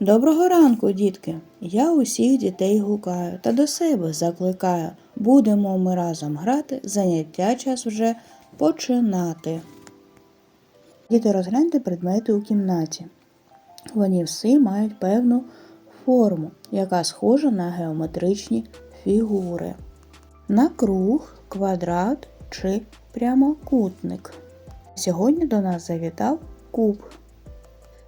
Доброго ранку, дітки! Я усіх дітей гукаю та до себе закликаю. Будемо ми разом грати, заняття час вже починати. Діти розгляньте предмети у кімнаті. Вони всі мають певну форму, яка схожа на геометричні фігури. На круг, квадрат чи прямокутник. Сьогодні до нас завітав куб.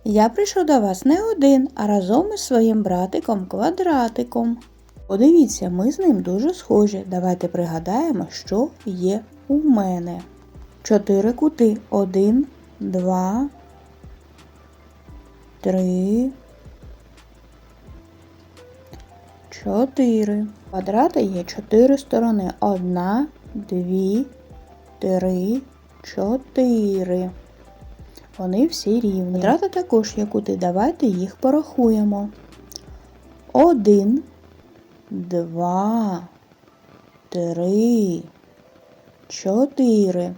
Я прийшов до вас не один, а разом із своїм братиком квадратиком. Подивіться, ми з ним дуже схожі. Давайте пригадаємо, що є у мене. Чотири кути. Один, два, три, чотири. Квадрата є чотири сторони. Одна, дві, три, чотири. Вони всі рівні. Квадрати також є кути. Давайте їх порахуємо. Один, два, три, чотири.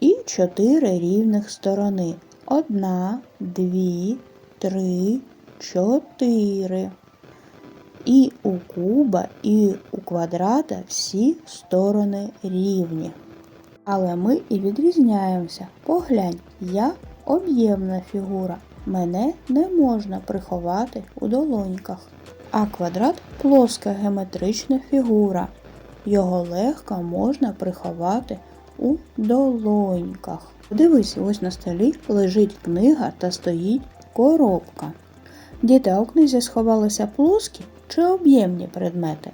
І чотири рівних сторони. Одна, дві, три, чотири. І у куба, і у квадрата всі сторони рівні. Але ми і відрізняємося. Поглянь, я об'ємна фігура. Мене не можна приховати у долоньках. А квадрат плоска геометрична фігура. Його легко можна приховати у долоньках. Дивись, ось на столі лежить книга та стоїть коробка. Діти, а у книзі сховалися плоскі чи об'ємні предмети?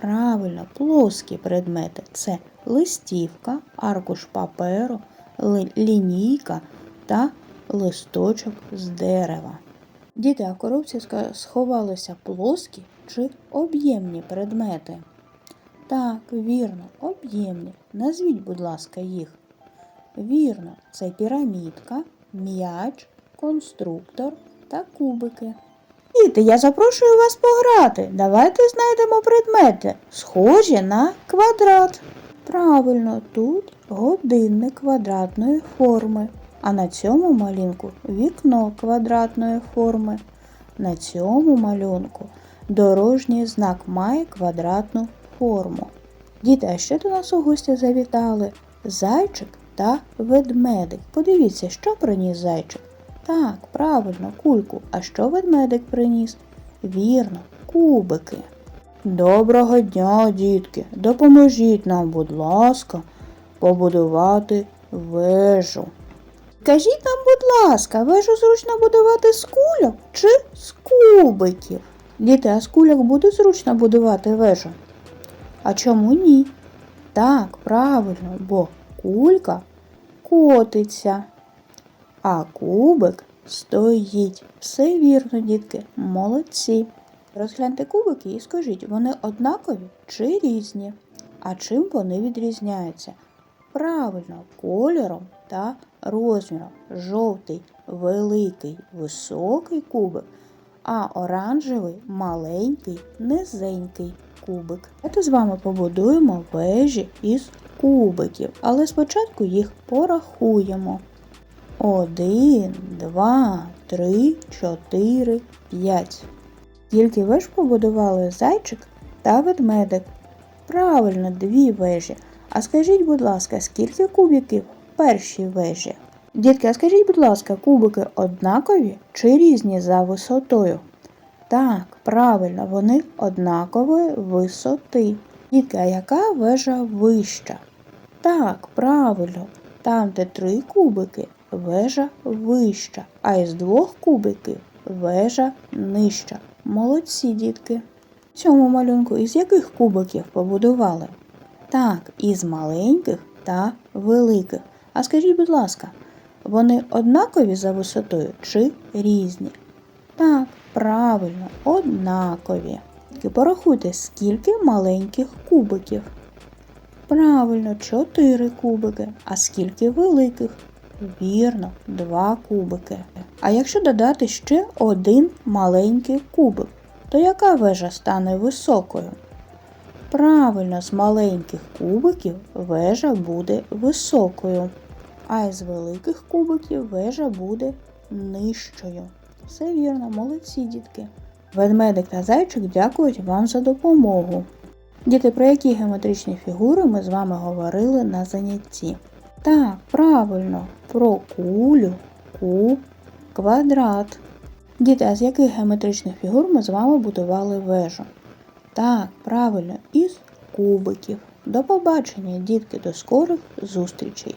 Правильно, плоскі предмети це листівка, аркуш паперу, лінійка та листочок з дерева. Діти, а в сховалися плоскі чи об'ємні предмети? Так, вірно, об'ємні. Назвіть, будь ласка, їх. Вірно, це пірамідка, м'яч, конструктор та кубики. Діти, я запрошую вас пограти. Давайте знайдемо предмети, схожі на квадрат. Правильно, тут годинник квадратної форми, а на цьому малюнку вікно квадратної форми. На цьому малюнку дорожній знак має квадратну форму. Діти, а ще до нас у гості завітали зайчик та ведмедик. Подивіться, що приніс зайчик. Так, правильно, кульку. А що ведмедик приніс? Вірно, кубики. Доброго дня, дітки. Допоможіть нам, будь ласка, побудувати вежу. Скажіть нам, будь ласка, вежу зручно будувати з кульок чи з кубиків? Діти, а з кульок буде зручно будувати вежу? А чому ні? Так, правильно, бо кулька котиться, а кубик стоїть. Все вірно, дітки, молодці. Розгляньте кубики і скажіть, вони однакові чи різні? А чим вони відрізняються? Правильно, кольором та розміром. Жовтий великий високий кубик, а оранжевий маленький низенький кубик. Давайте з вами побудуємо вежі із кубиків, але спочатку їх порахуємо. Один, два, три, чотири, п'ять. Тільки веж побудували зайчик та ведмедик. Правильно, дві вежі. А скажіть, будь ласка, скільки кубиків в першій вежі? Дітки, а скажіть, будь ласка, кубики однакові чи різні за висотою? Так, правильно, вони однакової висоти. Дітки, а яка вежа вища? Так, правильно, там, де три кубики, вежа вища, а із двох кубиків вежа нижча. Молодці, дітки. В цьому малюнку із яких кубиків побудували? Так, із маленьких та великих. А скажіть, будь ласка, вони однакові за висотою чи різні? Так, правильно, однакові. Тільки Порахуйте, скільки маленьких кубиків. Правильно, 4 кубики. А скільки великих? Вірно, 2 кубики. А якщо додати ще один маленький кубик, то яка вежа стане високою? Правильно, з маленьких кубиків вежа буде високою, а із великих кубиків вежа буде нижчою. Все вірно, молодці дітки. Ведмедик та зайчик дякують вам за допомогу. Діти, про які геометричні фігури ми з вами говорили на занятті? Так, правильно, про кулю, куб, квадрат. Діти, а з яких геометричних фігур ми з вами будували вежу? Так, правильно, із кубиків. До побачення, дітки, до скорих зустрічей!